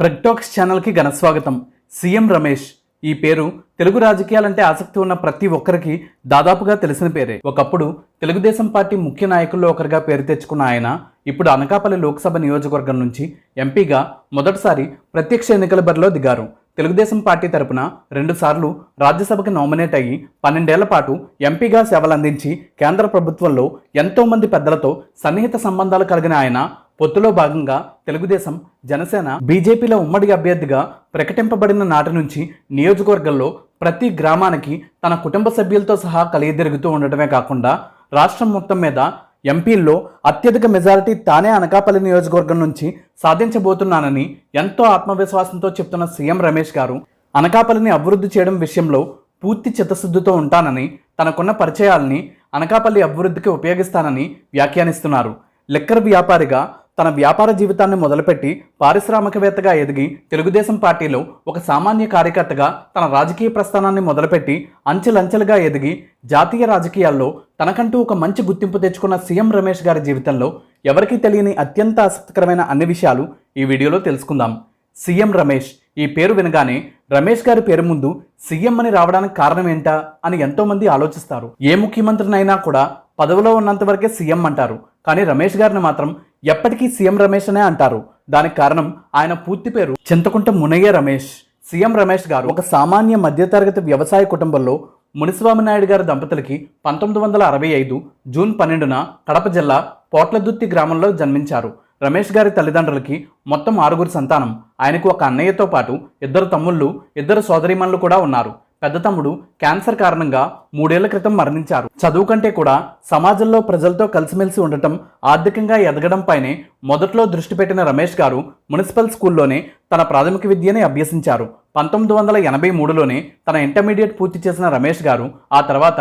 ప్రగ్టాక్స్ ఛానల్కి ఘన స్వాగతం. సీఎం రమేష్. ఈ పేరు తెలుగు రాజకీయాలంటే ఆసక్తి ఉన్న ప్రతి ఒక్కరికి దాదాపుగా తెలిసిన పేరే. ఒకప్పుడు తెలుగుదేశం పార్టీ ముఖ్య నాయకుల్లో ఒకరిగా పేరు తెచ్చుకున్న ఆయన ఇప్పుడు అనకాపల్లి లోక్సభ నియోజకవర్గం నుంచి ఎంపీగా మొదటిసారి ప్రత్యక్ష ఎన్నికల బరిలో దిగారు. తెలుగుదేశం పార్టీ తరపున రెండుసార్లు రాజ్యసభకు నామినేట్ అయ్యి పన్నెండేళ్ళ పాటు ఎంపీగా సేవలందించి కేంద్ర ప్రభుత్వంలో ఎంతోమంది పెద్దలతో సన్నిహిత సంబంధాలు కలిగిన ఆయన పొత్తులో భాగంగా తెలుగుదేశం జనసేన బీజేపీల ఉమ్మడి అభ్యర్థిగా ప్రకటింపబడిన నాటి నుంచి నియోజకవర్గంలో ప్రతి గ్రామానికి తన కుటుంబ సభ్యులతో సహా కలిగిదిరుగుతూ ఉండటమే కాకుండా రాష్ట్రం మొత్తం మీద ఎంపీల్లో అత్యధిక మెజారిటీ తానే అనకాపల్లి నియోజకవర్గం నుంచి సాధించబోతున్నానని ఎంతో ఆత్మవిశ్వాసంతో చెప్తున్న సీఎం రమేష్ గారు అనకాపల్లిని అభివృద్ధి చేయడం విషయంలో పూర్తి చిత్తశుద్ధితో ఉంటానని తనకున్న పరిచయాల్ని అనకాపల్లి అభివృద్ధికి ఉపయోగిస్తానని వ్యాఖ్యానిస్తున్నారు. లిక్కర్ వ్యాపారిగా తన వ్యాపార జీవితాన్ని మొదలుపెట్టి పారిశ్రామికవేత్తగా ఎదిగి తెలుగుదేశం పార్టీలో ఒక సామాన్య కార్యకర్తగా తన రాజకీయ ప్రస్థానాన్ని మొదలుపెట్టి అంచెలంచెలుగా ఎదిగి జాతీయ రాజకీయాల్లో తనకంటూ ఒక మంచి గుర్తింపు తెచ్చుకున్న సీఎం రమేష్ గారి జీవితంలో ఎవరికీ తెలియని అత్యంత ఆసక్తికరమైన అన్ని విషయాలు ఈ వీడియోలో తెలుసుకుందాం. సీఎం రమేష్ ఈ పేరు వినగానే రమేష్ గారి పేరు ముందు సీఎం అని రావడానికి కారణం ఏంటా అని ఎంతోమంది ఆలోచిస్తారు. ఏ ముఖ్యమంత్రినైనా కూడా పదవిలో ఉన్నంత వరకే సీఎం అంటారు. కానీ రమేష్ గారిని మాత్రం ఎప్పటికీ సీఎం రమేష్ అనే అంటారు. దానికి కారణం ఆయన పూర్తి పేరు చింతకుంట మునయ్య రమేష్. సీఎం రమేష్ గారు ఒక సామాన్య మధ్యతరగతి వ్యవసాయ కుటుంబంలో మునిస్వామి నాయుడు గారి దంపతులకి పంతొమ్మిది వందల అరవై ఐదు జూన్ పన్నెండున కడప జిల్లా పోట్లదుత్తి గ్రామంలో జన్మించారు. రమేష్ గారి తల్లిదండ్రులకి మొత్తం ఆరుగురు సంతానం. ఆయనకు ఒక అన్నయ్యతో పాటు ఇద్దరు తమ్ముళ్ళు ఇద్దరు సోదరిమణులు కూడా ఉన్నారు. పెద్ద తమ్ముడు క్యాన్సర్ కారణంగా మూడేళ్ళ క్రితం మరణించారు. చదువు కంటే కూడా సమాజంలో ప్రజలతో కలిసిమెలిసి ఉండటం ఆర్థికంగా ఎదగడంపైనే మొదట్లో దృష్టి పెట్టిన రమేష్ గారు మున్సిపల్ స్కూల్లోనే తన ప్రాథమిక విద్యని అభ్యసించారు. పంతొమ్మిది వందల ఎనభై మూడులోనే తన ఇంటర్మీడియట్ పూర్తి చేసిన రమేష్ గారు ఆ తర్వాత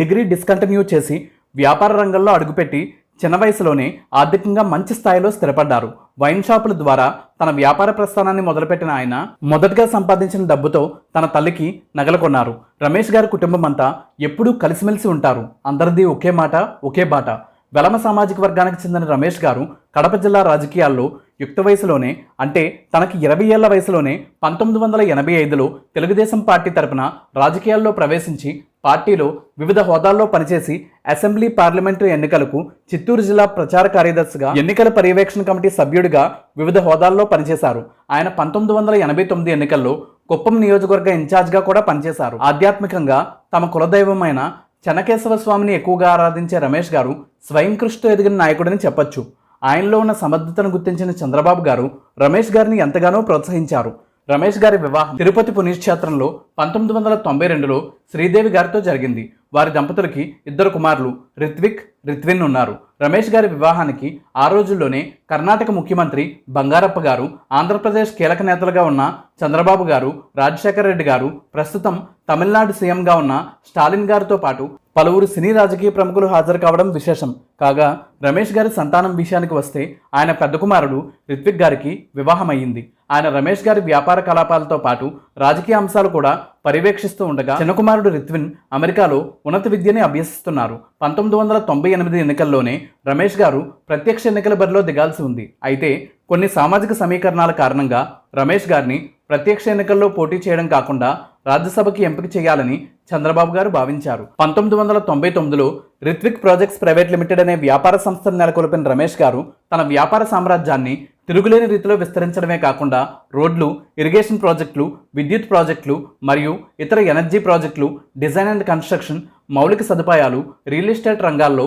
డిగ్రీ డిస్కంటిన్యూ చేసి వ్యాపార రంగంలో అడుగుపెట్టి చిన్న వయసులోనే ఆర్థికంగా మంచి స్థాయిలో స్థిరపడ్డారు. వైన్ షాపుల ద్వారా తన వ్యాపార ప్రస్థానాన్ని మొదలుపెట్టిన ఆయన మొదటగా సంపాదించిన డబ్బుతో తన తల్లికి నగలు కొన్నారు. రమేష్ గారి కుటుంబం అంతా ఎప్పుడూ కలిసిమెలిసి ఉంటారు. అందరిది ఒకే మాట ఒకే బాట. వెలమ సామాజిక వర్గానికి చెందిన రమేష్ గారు కడప జిల్లా రాజకీయాల్లో యుక్త వయసులోనే అంటే తనకి ఇరవై ఏళ్ళ వయసులోనే పంతొమ్మిది వందల ఎనభై ఐదులో తెలుగుదేశం పార్టీ తరపున రాజకీయాల్లో ప్రవేశించి పార్టీలో వివిధ హోదాల్లో పనిచేసి అసెంబ్లీ పార్లమెంటు ఎన్నికలకు చిత్తూరు జిల్లా ప్రచార కార్యదర్శిగా ఎన్నికల పర్యవేక్షణ కమిటీ సభ్యుడిగా వివిధ హోదాల్లో పనిచేశారు. ఆయన పంతొమ్మిది వందల ఎనభై తొమ్మిది ఎన్నికల్లో కుప్పం నియోజకవర్గ ఇన్ఛార్జ్గా కూడా పనిచేశారు. ఆధ్యాత్మికంగా తమ కులదైవమైన చెనకేశవ స్వామిని ఎక్కువగా ఆరాధించే రమేష్ గారు స్వయం కృషితో ఎదిగిన నాయకుడని చెప్పొచ్చు. ఆయనలో ఉన్న సమర్థతను గుర్తించిన చంద్రబాబు గారు రమేష్ గారిని ఎంతగానో ప్రోత్సహించారు. రమేష్ గారి వివాహం తిరుపతి పుణ్యక్షేత్రంలో పంతొమ్మిది వందల తొంభై రెండులో శ్రీదేవి గారితో జరిగింది. వారి దంపతులకి ఇద్దరు కుమారులు రిత్విక్ రిత్విన్ ఉన్నారు. రమేష్ గారి వివాహానికి ఆ రోజుల్లోనే కర్ణాటక ముఖ్యమంత్రి బంగారప్ప గారు ఆంధ్రప్రదేశ్ కీలక నేతలుగా ఉన్న చంద్రబాబు గారు రాజశేఖర రెడ్డి గారు ప్రస్తుతం తమిళనాడు సీఎంగా ఉన్న స్టాలిన్ గారితో పాటు పలువురు సినీ రాజకీయ ప్రముఖులు హాజరు కావడం విశేషం. కాగా రమేష్ గారి సంతానం విషయానికి వస్తే ఆయన పెద్ద కుమారుడు రిత్విక్ గారికి వివాహమయ్యింది. ఆయన రమేష్ గారి వ్యాపార కలాపాలతో పాటు రాజకీయ అంశాలు కూడా పర్యవేక్షిస్తూ ఉండగా చిన్న కుమారుడు రిత్విన్ అమెరికాలో ఉన్నత విద్యని అభ్యసిస్తున్నారు. పంతొమ్మిది వందల తొంభై ఎనిమిది ఎన్నికల్లోనే రమేష్ గారు ప్రత్యక్ష ఎన్నికల బరిలో దిగాల్సి ఉంది. అయితే కొన్ని సామాజిక సమీకరణాల కారణంగా రమేష్ గారిని ప్రత్యక్ష ఎన్నికల్లో పోటీ చేయడం కాకుండా రాజ్యసభకి ఎంపిక చేయాలని చంద్రబాబు గారు భావించారు. పంతొమ్మిది వందల తొంభై తొమ్మిదిలో రిత్విక్ ప్రాజెక్ట్స్ ప్రైవేట్ లిమిటెడ్ అనే వ్యాపార సంస్థను నెలకొల్పిన రమేష్ గారు తన వ్యాపార సామ్రాజ్యాన్ని తిరుగులేని రీతిలో విస్తరించడమే కాకుండా రోడ్లు ఇరిగేషన్ ప్రాజెక్టులు విద్యుత్ ప్రాజెక్టులు మరియు ఇతర ఎనర్జీ ప్రాజెక్టులు డిజైన్ అండ్ కన్స్ట్రక్షన్ మౌలిక సదుపాయాలు రియల్ ఎస్టేట్ రంగాల్లో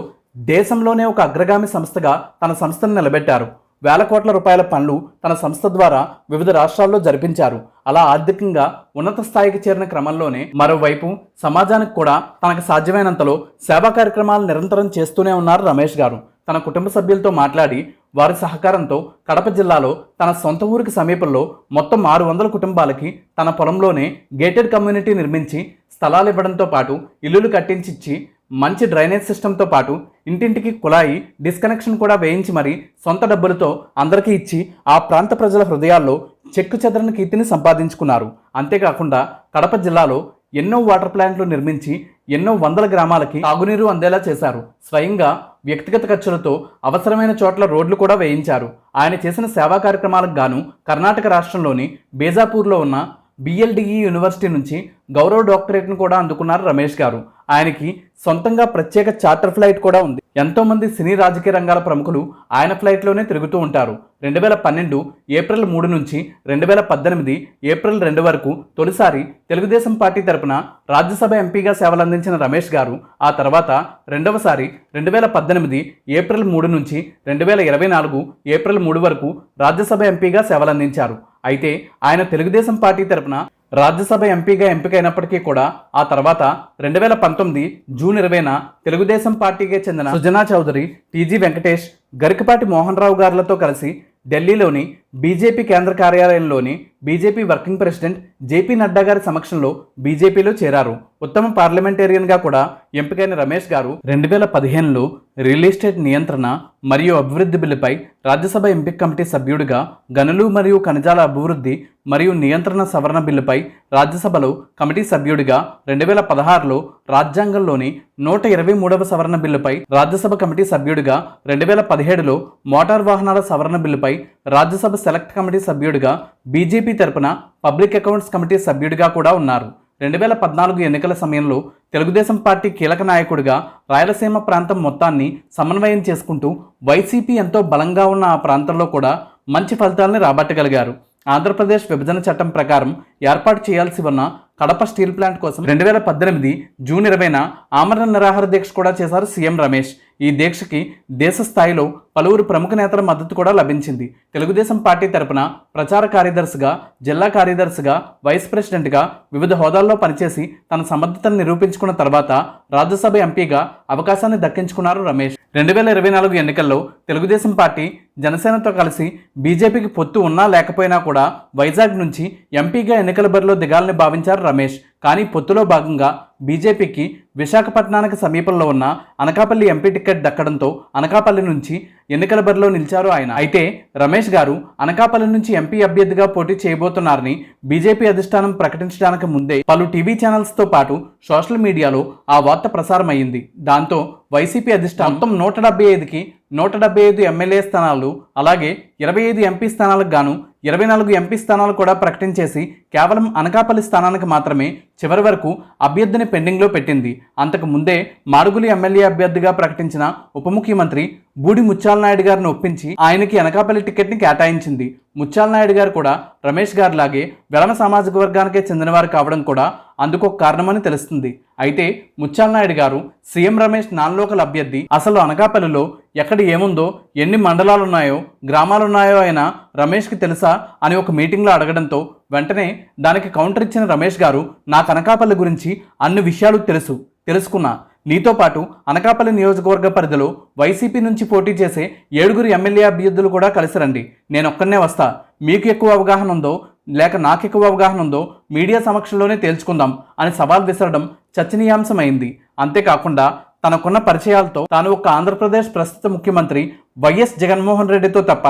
దేశంలోనే ఒక అగ్రగామి సంస్థగా తన సంస్థను నిలబెట్టారు. వేల కోట్ల రూపాయల పనులు తన సంస్థ ద్వారా వివిధ రాష్ట్రాల్లో జరిపించారు. అలా ఆర్థికంగా ఉన్నత స్థాయికి చేరిన క్రమంలోనే మరోవైపు సమాజానికి కూడా తనకు సాధ్యమైనంతలో సేవా కార్యక్రమాలు నిరంతరం చేస్తూనే ఉన్నారు రమేష్ గారు. తన కుటుంబ సభ్యులతో మాట్లాడి వారి సహకారంతో కడప జిల్లాలో తన సొంత ఊరికి సమీపంలో మొత్తం ఆరు వందల కుటుంబాలకి తన పొలంలోనే గేటెడ్ కమ్యూనిటీ నిర్మించి స్థలాలు ఇవ్వడంతో పాటు ఇల్లులు కట్టించిచ్చి మంచి డ్రైనేజ్ సిస్టంతో పాటు ఇంటింటికి కుళాయి డిస్కనెక్షన్ కూడా వేయించి మరి సొంత డబ్బులతో అందరికీ ఇచ్చి ఆ ప్రాంత ప్రజల హృదయాల్లో చెక్కు చెదరని కీర్తిని సంపాదించుకున్నారు. అంతేకాకుండా కడప జిల్లాలో ఎన్నో వాటర్ ప్లాంట్లు నిర్మించి ఎన్నో వందల గ్రామాలకి తాగునీరు అందేలా చేశారు. స్వయంగా వ్యక్తిగత ఖర్చులతో అవసరమైన చోట్ల రోడ్లు కూడా వేయించారు. ఆయన చేసిన సేవా కార్యక్రమాలకు గాను కర్ణాటక రాష్ట్రంలోని బేజాపూర్లో ఉన్న బిఎల్డిఈ యూనివర్సిటీ నుంచి గౌరవ డాక్టరేట్ను కూడా అందుకున్నారు రమేష్ గారు. ఆయనకి సొంతంగా ప్రత్యేక చార్టర్ ఫ్లైట్ కూడా ఉంది. ఎంతోమంది సినీ రాజకీయ రంగాల ప్రముఖులు ఆయన ఫ్లైట్లోనే తిరుగుతూ ఉంటారు. రెండు వేల పన్నెండు ఏప్రిల్ మూడు నుంచి రెండు వేల పద్దెనిమిది ఏప్రిల్ రెండు వరకు తొలిసారి తెలుగుదేశం పార్టీ తరపున రాజ్యసభ ఎంపీగా సేవలందించిన రమేష్ గారు ఆ తర్వాత రెండవసారి రెండు వేల పద్దెనిమిది ఏప్రిల్ మూడు నుంచి రెండు వేల ఇరవై నాలుగు ఏప్రిల్ మూడు వరకు రాజ్యసభ ఎంపీగా సేవలందించారు. అయితే ఆయన తెలుగుదేశం పార్టీ తరపున రాజ్యసభ ఎంపీగా ఎంపికైనప్పటికీ కూడా ఆ తర్వాత రెండు వేల పంతొమ్మిది జూన్ ఇరవైన తెలుగుదేశం పార్టీకి చెందిన సుజనా చౌదరి టీజీ వెంకటేష్ గరికపాటి మోహన్ రావు గారులతో కలిసి ఢిల్లీలోని బీజేపీ కేంద్ర కార్యాలయంలోని BJP working president JP Nadda గారి సమక్షంలో బీజేపీలో చేరారు. ఉత్తమ పార్లమెంటేరియన్గా కూడా ఎంపికైన రమేష్ గారు రెండు వేల పదిహేనులో రియల్ ఎస్టేట్ నియంత్రణ మరియు అభివృద్ధి బిల్లుపై రాజ్యసభ ఎంపిక కమిటీ సభ్యుడిగా గనులు మరియు ఖనిజాల అభివృద్ధి మరియు నియంత్రణ సవరణ బిల్లుపై రాజ్యసభలో కమిటీ సభ్యుడిగా రెండు వేల పదహారులో రాజ్యాంగంలోని నూట ఇరవై మూడవ సవరణ బిల్లుపై రాజ్యసభ కమిటీ సభ్యుడిగా రెండు వేల పదిహేడులో మోటార్ వాహనాల సవరణ బిల్లుపై రాజ్యసభ సెలెక్ట్ కమిటీ సభ్యుడిగా బీజేపీ తరపున పబ్లిక్ అకౌంట్స్ కమిటీ సభ్యుడిగా కూడా ఉన్నారు. రెండు వేల పద్నాలుగు ఎన్నికల సమయంలో తెలుగుదేశం పార్టీ కీలక నాయకుడిగా రాయలసీమ ప్రాంతం మొత్తాన్ని సమన్వయం చేసుకుంటూ వైసీపీ ఎంతో బలంగా ఉన్న ఆ ప్రాంతంలో కూడా మంచి ఫలితాలని రాబట్టగలిగారు. ఆంధ్రప్రదేశ్ విభజన చట్టం ప్రకారం ఏర్పాటు చేయాల్సి ఉన్న కడప స్టీల్ ప్లాంట్ కోసం రెండు వేల పద్దెనిమిది జూన్ ఇరవైన ఆమరణ నిరాహార దీక్ష కూడా చేశారు సీఎం రమేష్. ఈ దీక్షకి దేశ స్థాయిలో పలువురు ప్రముఖ నేతల మద్దతు కూడా లభించింది. తెలుగుదేశం పార్టీ తరపున ప్రచార కార్యదర్శిగా జిల్లా కార్యదర్శిగా వైస్ ప్రెసిడెంట్గా వివిధ హోదాల్లో పనిచేసి తన సమర్థతను నిరూపించుకున్న తర్వాత రాజ్యసభ ఎంపీగా అవకాశాన్ని దక్కించుకున్నారు రమేష్. రెండు వేల ఇరవై నాలుగు ఎన్నికల్లో తెలుగుదేశం పార్టీ జనసేనతో కలిసి బీజేపీకి పొత్తు ఉన్నా లేకపోయినా కూడా వైజాగ్ నుంచి ఎంపీగా ఎన్నికల బరిలో దిగాలని భావించారు రమేష్. కానీ పొత్తులో భాగంగా బీజేపీకి విశాఖపట్నానికి సమీపంలో ఉన్న అనకాపల్లి ఎంపీ టికెట్ దక్కడంతో అనకాపల్లి నుంచి ఎన్నికల బరిలో నిలిచారు ఆయన. అయితే రమేష్ గారు అనకాపల్లి నుంచి ఎంపీ అభ్యర్థిగా పోటీ చేయబోతున్నారని బీజేపీ అధిష్టానం ప్రకటించడానికి ముందే పలు టీవీ ఛానల్స్తో పాటు సోషల్ మీడియాలో ఆ వార్త ప్రసారమైంది దాంతో వైసీపీ అధిష్టానం మొత్తం నూట డెబ్బై ఐదుకి నూట డెబ్బై ఐదు ఎమ్మెల్యే స్థానాలు అలాగే ఇరవై ఐదు ఎంపీ స్థానాలకు గాను ఇరవై నాలుగు ఎంపీ స్థానాలు కూడా ప్రకటించేసి కేవలం అనకాపల్లి స్థానానికి మాత్రమే చివరి వరకు అభ్యర్థిని పెండింగ్లో పెట్టింది. అంతకు ముందే మాడుగులి ఎమ్మెల్యే అభ్యర్థిగా ప్రకటించిన ఉప ముఖ్యమంత్రి బూడి ముత్యాలనాయుడు గారిని ఒప్పించి ఆయనకి అనకాపల్లి టికెట్ని కేటాయించింది. ముత్యాల నాయుడు గారు కూడా రమేష్ గారిలాగే వెలమ సామాజిక వర్గానికే చెందినవారు కావడం కూడా అందుకు కారణమని తెలుస్తుంది. అయితే ముచ్చాలనాయుడు గారు సీఎం రమేష్ నాన్లోకల్ అభ్యర్థి. అసలు అనకాపల్లిలో ఎక్కడ ఏముందో ఎన్ని మండలాలున్నాయో గ్రామాలున్నాయో అయినా రమేష్కి తెలుసా అని ఒక మీటింగ్లో అడగడంతో వెంటనే దానికి కౌంటర్ ఇచ్చిన రమేష్ గారు నాకు అనకాపల్లి గురించి అన్ని విషయాలు తెలుసు. తెలుసుకున్నా. నీతో పాటు అనకాపల్లి నియోజకవర్గ పరిధిలో వైసీపీ నుంచి పోటీ చేసే ఏడుగురు ఎమ్మెల్యే అభ్యర్థులు కూడా కలిసి రండి. నేను వస్తా. మీకు ఎక్కువ అవగాహన ఉందో లేక నాకు ఎక్కువ అవగాహన ఉందో మీడియా సమక్షంలోనే తేల్చుకుందాం అని సవాల్ విసరడం చర్చనీయాంశమైంది. అంతేకాకుండా తనకున్న పరిచయాలతో తాను ఒక ఆంధ్రప్రదేశ్ ప్రస్తుత ముఖ్యమంత్రి వైఎస్ జగన్మోహన్ రెడ్డితో తప్ప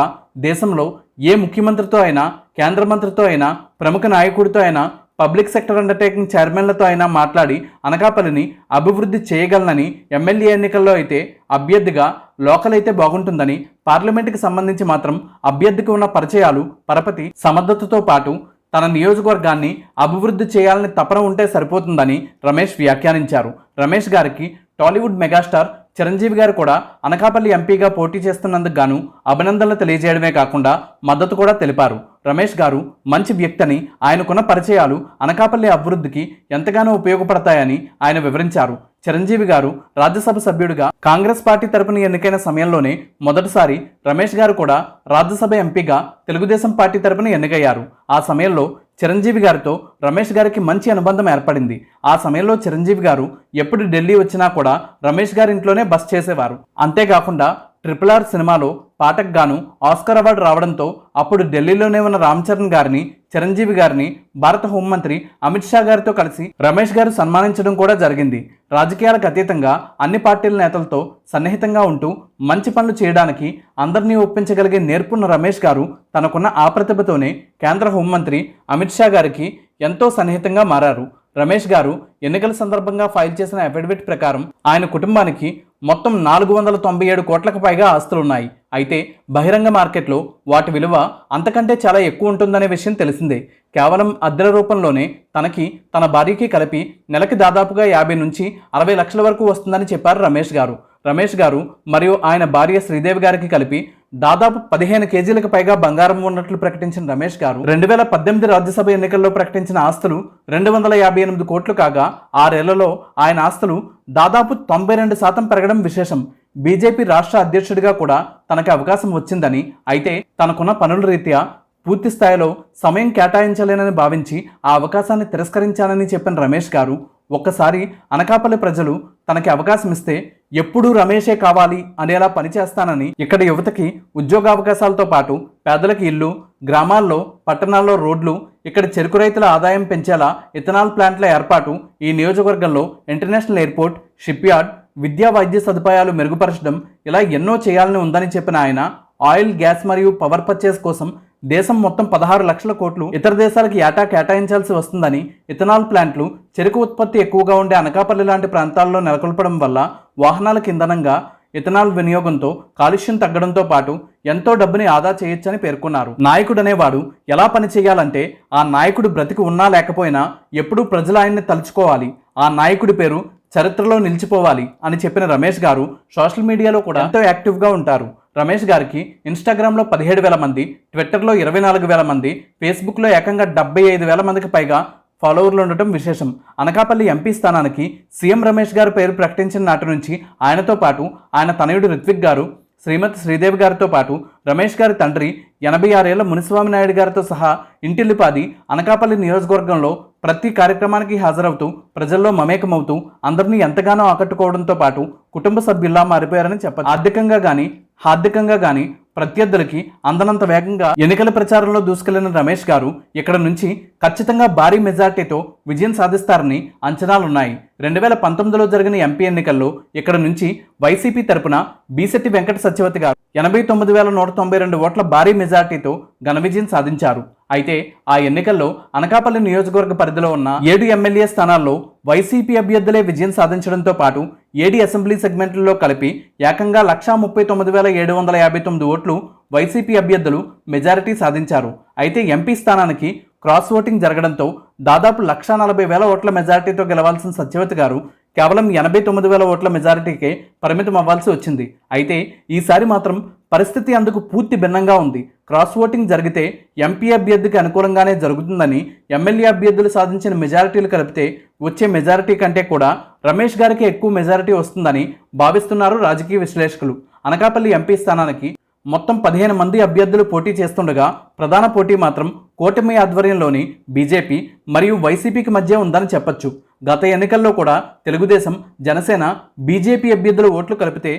దేశంలో ఏ ముఖ్యమంత్రితో అయినా కేంద్ర మంత్రితో అయినా ప్రముఖ నాయకుడితో అయినా పబ్లిక్ సెక్టర్ అండర్టేకింగ్ చైర్మన్లతో అయినా మాట్లాడి అనకాపల్లిని అభివృద్ధి చేయగలనని ఎమ్మెల్యే ఎన్నికల్లో అయితే అభ్యర్థిగా లోకల్ అయితే బాగుంటుందని పార్లమెంటుకి సంబంధించి మాత్రం అభ్యర్థికి ఉన్న పరిచయాలు పరపతి సమర్థతతో పాటు తన నియోజకవర్గాన్ని అభివృద్ధి చేయాలని తపన ఉంటే సరిపోతుందని రమేష్ వ్యాఖ్యానించారు. రమేష్ గారికి టాలీవుడ్ మెగాస్టార్ చిరంజీవి గారు కూడా అనకాపల్లి ఎంపీగా పోటీ చేస్తున్నందుకు గాను అభినందనలు తెలియజేయడమే కాకుండా మద్దతు కూడా తెలిపారు. రమేష్ గారు మంచి వ్యక్తిని ఆయనకున్న పరిచయాలు అనకాపల్లి అభివృద్ధికి ఎంతగానో ఉపయోగపడతాయని ఆయన వివరించారు. చిరంజీవి గారు రాజ్యసభ సభ్యుడిగా కాంగ్రెస్ పార్టీ తరపున ఎన్నికైన సమయంలోనే మొదటిసారి రమేష్ గారు కూడా రాజ్యసభ ఎంపీగా తెలుగుదేశం పార్టీ తరపున ఎన్నికయ్యారు. ఆ సమయంలో చిరంజీవి గారితో రమేష్ గారికి మంచి అనుబంధం ఏర్పడింది. ఆ సమయంలో చిరంజీవి గారు ఎప్పుడు ఢిల్లీ వచ్చినా కూడా రమేష్ గారి ఇంట్లోనే బస్ చేసేవారు. అంతేకాకుండా ట్రిపుల్ ఆర్ సినిమాలో పాటకు గాను ఆస్కర్ అవార్డు రావడంతో అప్పుడు ఢిల్లీలోనే ఉన్న రామ్ చరణ్ గారిని చిరంజీవి గారిని భారత హోంమంత్రి అమిత్ షా గారితో కలిసి రమేష్ గారు సన్మానించడం కూడా జరిగింది. రాజకీయాలకు అతీతంగా అన్ని పార్టీల నేతలతో సన్నిహితంగా ఉంటూ మంచి పనులు చేయడానికి అందరినీ ఒప్పించగలిగే నేర్పున్న రమేష్ గారు తనకున్న ఆ ప్రతిభతోనే కేంద్ర హోంమంత్రి అమిత్ షా గారికి ఎంతో సన్నిహితంగా మారారు. రమేష్ గారు ఎన్నికల సందర్భంగా ఫైల్ చేసిన అఫిడవిట్ ప్రకారం ఆయన కుటుంబానికి మొత్తం నాలుగు వందల తొంభై ఏడు కోట్లకు పైగా ఆస్తులున్నాయి. అయితే బహిరంగ మార్కెట్లో వాటి విలువ అంతకంటే చాలా ఎక్కువ ఉంటుందనే విషయం తెలిసిందే. కేవలం అద్దెల రూపంలోనే తనకి తన భార్యకి కలిపి నెలకి దాదాపుగా యాభై నుంచి అరవై లక్షల వరకు వస్తుందని చెప్పారు రమేష్ గారు. రమేష్ గారు మరియు ఆయన భార్య శ్రీదేవి గారికి కలిపి దాదాపు పదిహేను కేజీలకు పైగా బంగారం ఉన్నట్లు ప్రకటించిన రమేష్ గారు రెండు వేల పద్దెనిమిది రాజ్యసభ ఎన్నికల్లో ప్రకటించిన ఆస్తులు రెండు వందల యాభై ఎనిమిది కోట్లు కాగా ఆరేళ్ళలో ఆయన ఆస్తులు దాదాపు తొంభై రెండు శాతం పెరగడం విశేషం. బీజేపీ రాష్ట్ర అధ్యక్షుడిగా కూడా తనకి అవకాశం వచ్చిందని అయితే తనకున్న పనుల రీత్యా పూర్తి స్థాయిలో సమయం కేటాయించలేనని భావించి ఆ అవకాశాన్ని తిరస్కరించానని చెప్పిన రమేష్ గారు ఒక్కసారి అనకాపల్లి ప్రజలు తనకి అవకాశం ఇస్తే ఎప్పుడూ రమేషే కావాలి అనేలా పనిచేస్తానని ఇక్కడ యువతకి ఉద్యోగావకాశాలతో పాటు పేదలకు ఇల్లు గ్రామాల్లో పట్టణాల్లో రోడ్లు ఇక్కడ చెరుకు రైతుల ఆదాయం పెంచేలా ఇథనాల్ ప్లాంట్ల ఏర్పాటు ఈ నియోజకవర్గంలో ఇంటర్నేషనల్ ఎయిర్పోర్ట్ షిప్ యార్డ్ విద్యా వైద్య సదుపాయాలు మెరుగుపరచడం ఇలా ఎన్నో చేయాలని ఉందని చెప్పిన ఆయన ఆయిల్ గ్యాస్ మరియు పవర్ పర్చేస్ కోసం దేశం మొత్తం పదహారు లక్షల కోట్లు ఇతర దేశాలకు ఏటా కేటాయించాల్సి వస్తుందని ఇథనాల్ ప్లాంట్లు చెరుకు ఉత్పత్తి ఎక్కువగా ఉండే అనకాపల్లి లాంటి ప్రాంతాల్లో నెలకొల్పడం వల్ల వాహనాలకు ఇంధనంగా ఇథనాల్ వినియోగంతో కాలుష్యం తగ్గడంతో పాటు ఎంతో డబ్బుని ఆదా చేయొచ్చని పేర్కొన్నారు. నాయకుడు అనేవాడు ఎలా పని చేయాలంటే ఆ నాయకుడు బ్రతికి ఉన్నా లేకపోయినా ఎప్పుడూ ప్రజలు ఆయన్ని తలుచుకోవాలి. ఆ నాయకుడి పేరు చరిత్రలో నిలిచిపోవాలి అని చెప్పిన రమేష్ గారు సోషల్ మీడియాలో కూడా ఎంతో యాక్టివ్గా ఉంటారు. రమేష్ గారికి ఇన్స్టాగ్రామ్లో పదిహేడు వేల మంది ట్విట్టర్లో ఇరవై నాలుగు వేల మంది ఫేస్బుక్లో ఏకంగా డెబ్బై ఐదు వేల మందికి పైగా ఫాలోవర్లు ఉండటం విశేషం. అనకాపల్లి ఎంపీ స్థానానికి సీఎం రమేష్ గారు పేరు ప్రకటించిన నాటి నుంచి ఆయనతో పాటు ఆయన తనయుడు రిత్విక్ గారు శ్రీమతి శ్రీదేవి గారితో పాటు రమేష్ గారి తండ్రి ఎనభై ఆరేళ్ళ మునిస్వామి నాయుడు గారితో సహా ఇంటిల్లిపాది అనకాపల్లి నియోజకవర్గంలో ప్రతి కార్యక్రమానికి హాజరవుతూ ప్రజల్లో మమేకమవుతూ అందరినీ ఎంతగానో ఆకట్టుకోవడంతో పాటు కుటుంబ సభ్యుల్లా మారిపోయారని చెప్పారు ఆర్థికంగా కానీ హార్దికంగా కానీ ప్రత్యర్థులకి అందనంత వేగంగా ఎన్నికల ప్రచారంలో దూసుకెళ్ళిన రమేష్ గారు ఇక్కడ నుంచి ఖచ్చితంగా భారీ మెజార్టీతో విజయం సాధిస్తారని అంచనాలున్నాయి. రెండు వేల పంతొమ్మిదిలో జరిగిన ఎంపీ ఎన్నికల్లో ఇక్కడ నుంచి వైసీపీ తరపున బీసెట్టి వెంకట సత్యవతి గారు ఎనభై తొమ్మిది వేల నూట తొంభై రెండు ఓట్ల భారీ మెజార్టీతో ఘన విజయం సాధించారు. అయితే ఆ ఎన్నికల్లో అనకాపల్లి నియోజకవర్గ పరిధిలో ఉన్న ఏడు ఎమ్మెల్యే స్థానాల్లో వైసీపీ అభ్యర్థులే విజయం సాధించడంతో పాటు ఏడు అసెంబ్లీ సెగ్మెంట్లలో కలిపి ఏకంగా లక్షా ముప్పై తొమ్మిది వేల ఏడు వందల యాభై తొమ్మిది ఓట్లు వైసీపీ అభ్యర్థులు మెజారిటీ సాధించారు. అయితే ఎంపీ స్థానానికి క్రాస్ ఓటింగ్ జరగడంతో దాదాపు లక్షా నలభై వేల ఓట్ల మెజారిటీతో గెలవాల్సిన సత్యవతి గారు కేవలం ఎనభై తొమ్మిది వేల ఓట్ల మెజారిటీకే పరిమితం అవ్వాల్సి వచ్చింది. అయితే ఈసారి మాత్రం పరిస్థితి అందుకు పూర్తి భిన్నంగా ఉంది. క్రాస్ ఓటింగ్ జరిగితే ఎంపీ అభ్యర్థికి అనుకూలంగానే జరుగుతుందని ఎమ్మెల్యే అభ్యర్థులు సాధించిన మెజారిటీలు కలిపితే వచ్చే మెజారిటీ కంటే కూడా రమేష్ గారికి ఎక్కువ మెజారిటీ వస్తుందని భావిస్తున్నారు రాజకీయ విశ్లేషకులు. అనకాపల్లి ఎంపీ స్థానానికి మొత్తం పదిహేను మంది అభ్యర్థులు పోటీ చేస్తుండగా ప్రధాన పోటీ మాత్రం కూటమి ఆధ్వర్యంలోని బీజేపీ మరియు వైసీపీకి మధ్య ఉందని చెప్పొచ్చు. గత ఎన్నికల్లో కూడా తెలుగుదేశం జనసేన బీజేపీ అభ్యర్థుల ఓట్లు కలిపితే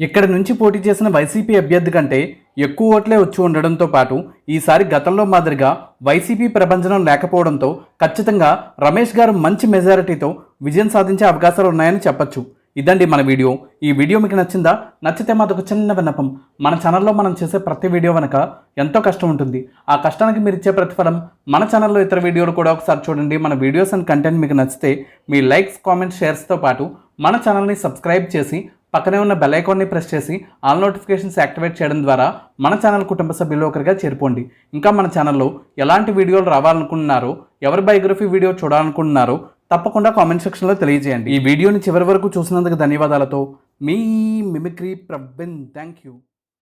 ఇక్కడి నుంచి పోటీ చేసిన వైసీపీ అభ్యర్థి కంటే ఎక్కువ ఓట్లే వచ్చి ఉండడంతో పాటు ఈసారి గతంలో మాదిరిగా వైసీపీ ప్రభంజనం లేకపోవడంతో ఖచ్చితంగా రమేష్ గారు మంచి మెజారిటీతో విజయం సాధించే అవకాశాలు ఉన్నాయని చెప్పొచ్చు. ఇదండి మన వీడియో. ఈ వీడియో మీకు నచ్చిందా? నచ్చితే మాదొక చిన్న విన్నపం. మన ఛానల్లో మనం చేసే ప్రతి వీడియో వెనక ఎంతో కష్టం ఉంటుంది. ఆ కష్టానికి మీరు ఇచ్చే ప్రతిఫలం మన ఛానల్లో ఇతర వీడియోలు కూడా ఒకసారి చూడండి. మన వీడియోస్ అండ్ కంటెంట్ మీకు నచ్చితే మీ లైక్స్ కామెంట్స్ షేర్స్తో పాటు మన ఛానల్ని సబ్స్క్రైబ్ చేసి పక్కనే ఉన్న బెల్ ఐకాన్ని ప్రెస్ చేసి ఆల్ నోటిఫికేషన్స్ యాక్టివేట్ చేయడం ద్వారా మన ఛానల్ కుటుంబ సభ్యుల్లో ఒకరిగా చేరుకోండి. ఇంకా మన ఛానల్లో ఎలాంటి వీడియోలు రావాలనుకుంటున్నారో ఎవరి బయోగ్రఫీ వీడియో చూడాలనుకుంటున్నారో తప్పకుండా కామెంట్ సెక్షన్లో తెలియజేయండి. ఈ వీడియోని చివరి వరకు చూసినందుకు ధన్యవాదాలతో మీ మిమిక్రీ ప్రవీణ్ థ్యాంక్ యూ